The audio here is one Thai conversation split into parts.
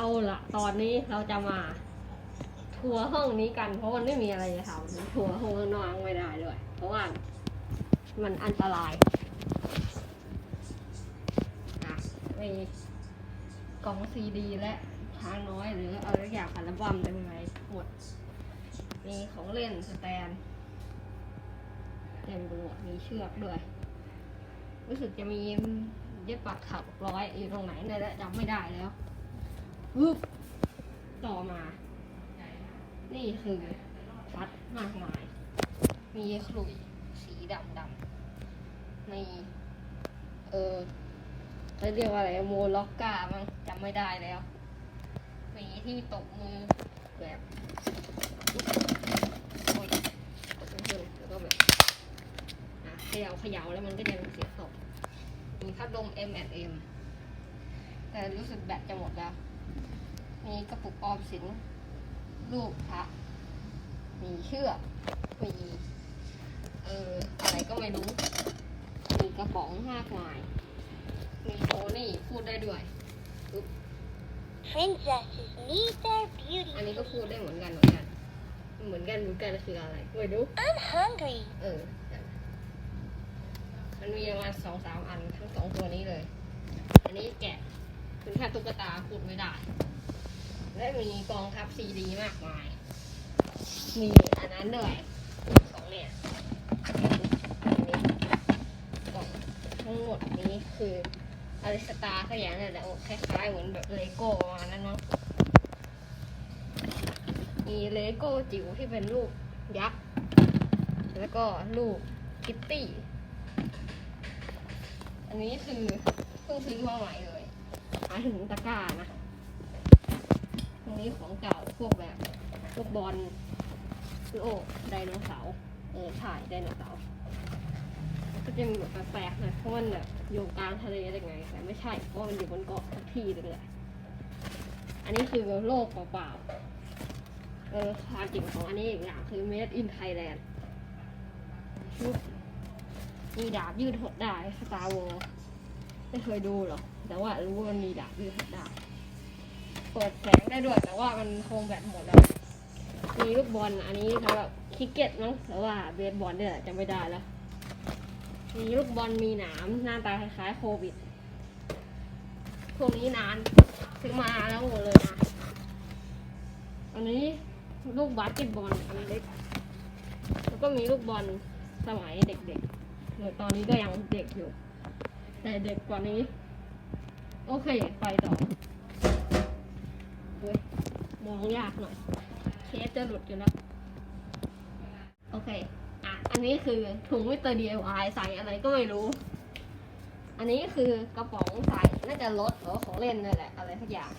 เอาละตอนนี้เราจะมา ทัวร์ห้องนี้กัน เพราะมันไม่มีอะไรจะทำทัวร์ห้องข้างนอกไม่ได้เลยเพราะว่ามันอันตรายอะมีกล่องซีดีและช้างน้อยหรืออะไรอย่างอัลบั้มเต็มไปหมด มีของเล่นสแตนเต็มไปหมดมีเชือกด้วย รู้สึกจะมีเย็บปักขับร้อยอยู่ตรงไหนเนี่ยจำไม่ได้แล้ว ปึ๊บต่อมา นี่คือฟัดมากมาย มีขลุ่ยสีดำดำๆมีเออจะเรียกว่าอะไรโมล็อกกามั้งจำไม่ได้แล้วมีที่ตบมือแบบโอ้ยตบมือแล้วก็แบบเขย่าเขย่าแล้วมันก็จะเป็นเสียงตบมีพัดลม M M แต่รู้สึกแบตจะหมดแล้ว มีกระปุกออมสินรูปพระมีเชือกมีเอออะไรก็ไม่รู้ มีกระป๋องมากมาย มีโทนี่พูดได้ด้วย Princesses need their beauty. อันนี้ก็พูดได้เหมือนกันเหมือนกัน เหมือนกันเหมือนกันคืออะไรไม่รู้ I'm hungry. เออมันมีประมาณสองสามอันทั้งสองตัวนี้เลย อันนี้แกะ เป็นแค่ตุ๊กตาพูดไม่ได้ และมีกองทัพซีดีมากมาย มีอันนั้นด้วยสองเนี่ยอันนี้กล่องทั้งหมดนี้คืออะไรสตาร์สักอย่างเนี่ยแหละคล้ายๆเหมือนแบบเลโก้ประมานั้นเนาะมีเลโก้จิ๋วที่เป็นรูปยักษ์แล้วก็รูปคิตตี้ อันนี้คือเพิ่งซื้อมาใหม่เลย หมายถึงตะกร้านะ ตรงนี้ของเก่าพวกแบบพวกบอลโลกไดโนเสาร์เออถ่ายไดโนเสาร์ก็จะมีแบบแปลกๆหน่อยเพราะมันแบบอยู่กลางทะเลได้ไง แต่ไม่ใช่เพราะมันอยู่บนเกาะสักที่นึงเลยอันนี้คือโลกเปล่าๆเออความจริงของอันนี้อีกอย่างคือ made in Thailand มีดาบยืดหดได้ Star Wars ไม่เคยดูหรอก แต่ว่ารู้ว่ามันมีดาบยืดหดได้เปิดแสงได้ด้วย แต่ว่ามันคงแบตหมดแล้ว มีลูกบอลอันนี้เขาแบบคริกเก็ตมั้งแต่ว่าเบสบอลเนี่ยจะไม่ได้แล้ว มีลูกบอลมีหนามหน้าตาคล้ายๆโควิด พวกนี้นานซื้อมาแล้วหมดเลยนะ อันนี้ลูกบาสเกตบอลอันเล็ก แล้วก็มีลูกบอลสมัยเด็กๆหมือตอนนี้ก็ยังเด็กอยู่ แต่เด็กกว่านี้ โอเค ไปต่อเว้ยมองยากหน่อย เคสจะหลุดอยู่แล้ว โอเค อะ อันนี้คือถุงมิสเตอร์ DIY ใส่อะไรก็ไม่รู้ อันนี้คือกระป๋องใส่ น่าจะรถหรือของเล่นนั่นแหละ อะไรสักอย่าง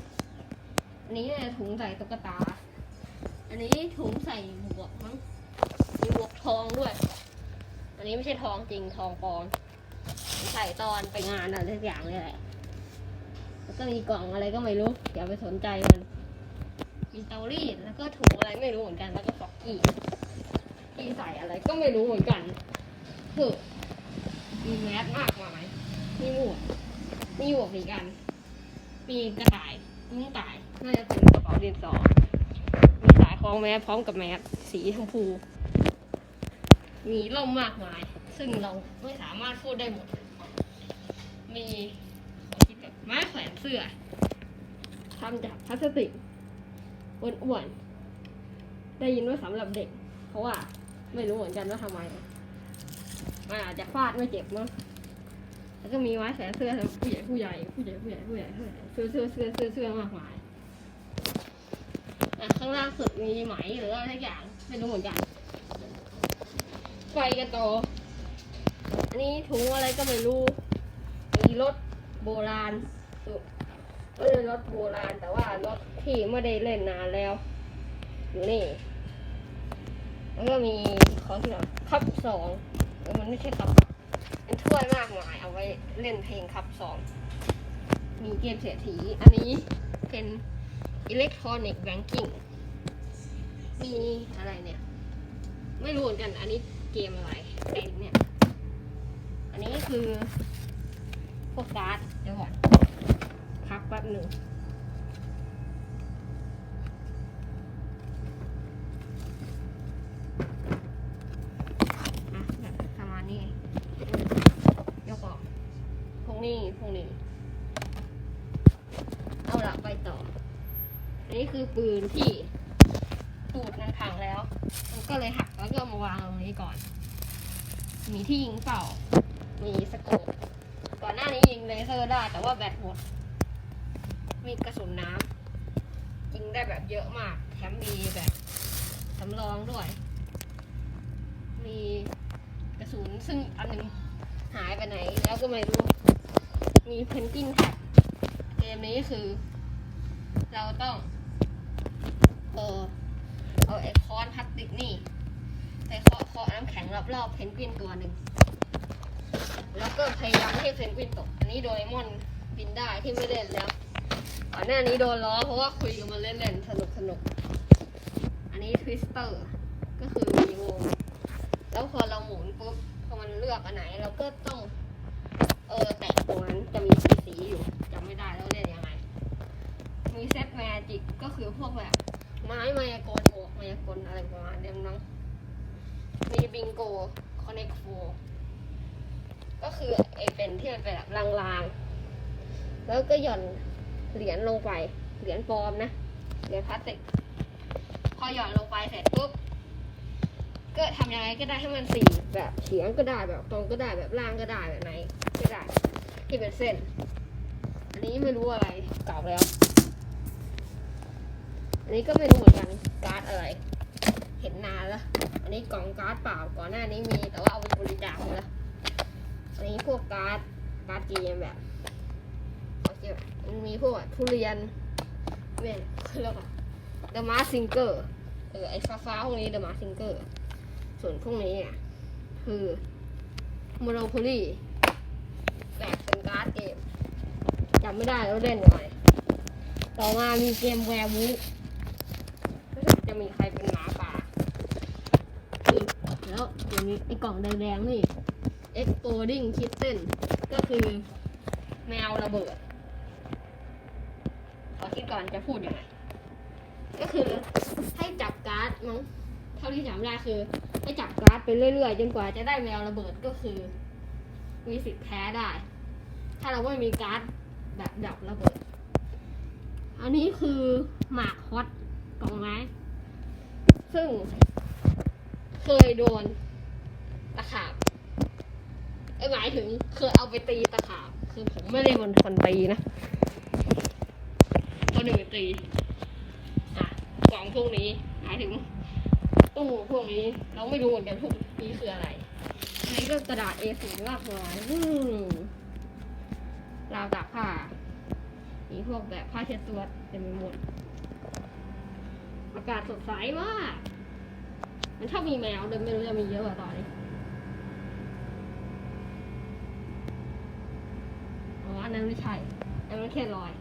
อันนี้เนี่ยถุงใส่ตุ๊กตา อันนี้ถุงใส่หมวกมั้งมีหมวกทองด้วย อันนี้ไม่ใช่ทองจริงทองปลอม ใส่ตอนไปงานอะไรสักอย่างเลยแหละแล้วก็มีกล่องอะไรก็ไม่รู้อย่าไปสนใจมันมีเตารีดแล้วก็ถุงอะไรไม่รู้เหมือนกันแล้วก็ฟอกกี้ที่ใส่อะไรก็ไม่รู้เหมือนกันคือมีแมสมากมายมีหมวกมีหมวกเหมือนกัน มีกระต่ายมุ้งต่ายน่าจะเป็นกระเป๋าดินสอมีสายคล้องแมสพร้อมกับแมสสีชมพู มีร่มมากมาย ซึ่งเราไม่สามารถพูดได้หมด มีไม้แขวนเสื้อทำจากพลาสติกอ้วนๆได้ยินว่าสำหรับเด็ก เพราะว่าไม่รู้เหมือนกันว่าทำไมมันอาจจะฟาดไม่เจ็บมั้งแล้วก็มีไม้แขวนเสื้อสำหรับผู้ใหญ่ผู้ใหญ่ผู้ใหญ่ผู้ใหญ่ผู้ใหญ่ผู้ใหญ่เสื้อเสื้อเสื้อเสื้อเสื้อมากมายข้างล่างสุดมีไหมหรืออะไรทุกอย่างไม่รู้เหมือนกันไฟกันต่ออันนี้ถุงอะไรก็ไม่รู้ มีรถโบราณไม่ใช่รถโบราณ แต่ว่ารถที่ไม่ได้เล่นนานแล้วอยู่นี่แล้วก็มีของที่ไหนคัพสองมันไม่ใช่คัพเป็นถ้วยมากมายเอาไว้เล่นเพลงคัพสองมีเกมเศรษฐีอันนี้เป็นอิเล็กทรอนิกส์แบงกิ้งมีอะไรเนี่ย ไม่รู้เหมือนกัน อันนี้เกมอะไรไอเนี่ย อันนี้คือ ก็การ์เดี๋ยวพักแป๊บหนึ่งประมาณนี้ยกออกพวกนี้พวกนี้ เอาละไปต่อนี่คือปืนที่ตูดมันพังแล้ว มันก็เลยหักแล้วก็มาวางตรงนี้ก่อน มีที่ยิงเป่า มีสโคป ก่อนหน้านี้ยิงเลเซอร์ได้แต่ว่าแบตหมด มีกระสุนน้ำยิงได้แบบเยอะมาก แถมมีแบบสำรองด้วย มีกระสุนซึ่งอันหนึงหายไปไหน แล้วก็ไม่รู้ มีเพนกวินแท็บเกมนี้คือ เราต้อง เออเอาไอ้คอนพลาสติกนี่ไปเคาะเคาะน้ำแข็งรอบๆเพนกวินตัวหนึ่ง แล้วก็พยายามไม่ให้เพนกวินตก อันนี้โดเรมอนบินได้ที่ไม่เล่นแล้วก่อนหน้านี้โดนล้อเพราะว่าคุยกันมาเล่นๆสนุกสนุก อันนี้ทวิสเตอร์ก็คือมีวงแล้วพอเราหมุนปุ๊บพอมันเลือกอันไหนเราก็ต้องเออแตะตรงนั้นจะมีสีสีอยู่จำไม่ได้แล้วเล่นยังไง มีเซตแมจิกก็คือพวกแบบไม้มายากลบวกมายากลอะไรประมาณนี้มั้งมีบิงโกคอนเนคโฟ ก็คือไอเป็นที่มันเป็นแบบลางๆ แล้วก็หย่อนเหรียญลงไป เหรียญปลอมนะ เหรียญพลาสติก พอหย่อนลงไปเสร็จปุ๊บ ก็ทำยังไงก็ได้ให้มันสี่แบบเฉียงก็ได้แบบตรงก็ได้แบบล่างก็ได้แบบไหนก็ได้ที่เป็นเส้น อันนี้ไม่รู้อะไรเก่าแล้ว อันนี้ก็ไม่รู้เหมือนกันการ์ดอะไร เห็นนานแล้ว อันนี้กล่องการ์ดเปล่าก่อนหน้านี้มีแต่ว่าเอาไปบริจาคแล้ว อันนี้พวกการ์ดการ์ดเกมแบบเขาเรียกว่ามันมีพวกทุเรียนเม่นเขาเรียกว่า The Mask Singer เออไอ้ฟ้าฟ้าๆพวกนี้ The Mask Singer ส่วนพวกนี้อะคือ Monopoly แบบเป็นการ์ดเกมจำไม่ได้แล้วเล่นยังไงต่อมามีเกมแวร์วูจะมีใครเป็นหมาป่าแล้วเดี๋ยวนี้ไอ้กล่องแดงๆนี่ Exploding Kitten ก็คือแมวระเบิด ขอคิดก่อนจะพูดยังไง ก็คือให้จับการ์ดมั้ง เท่าที่จำได้คือ ให้จับการ์ดไปเรื่อยๆ จนกว่าจะได้แมวระเบิดก็คือ มีสิทธิ์แพ้ได้ ถ้าเราไม่มีการ์ดแบบดับระเบิด อันนี้คือหมากฮอตกองไม้ซึ่งเคยโดนตะขาบ ไอ้ยหมายถึงเคยเอาไปตีตะขาบคือผมไม่ได้เป็นคนตีนะคนอื่นตีอะกล่องพวกนี้หมายถึงตู้พวกนี้ เราไม่รู้เหมือนกันพวกนี้คืออะไรอันนี้ก็กระดาษ A4 ลากลายอืมราวตากผ้ามีพวกแบบผ้าเช็ดตัวเต็มไปหมด อากาศสดใสมากมันชอบมีแมวเดินไม่รู้จะมีเยอะกว่าตอนนี้ อ๋อ อันนั้นไม่ใช่อันนั้นแค่รอย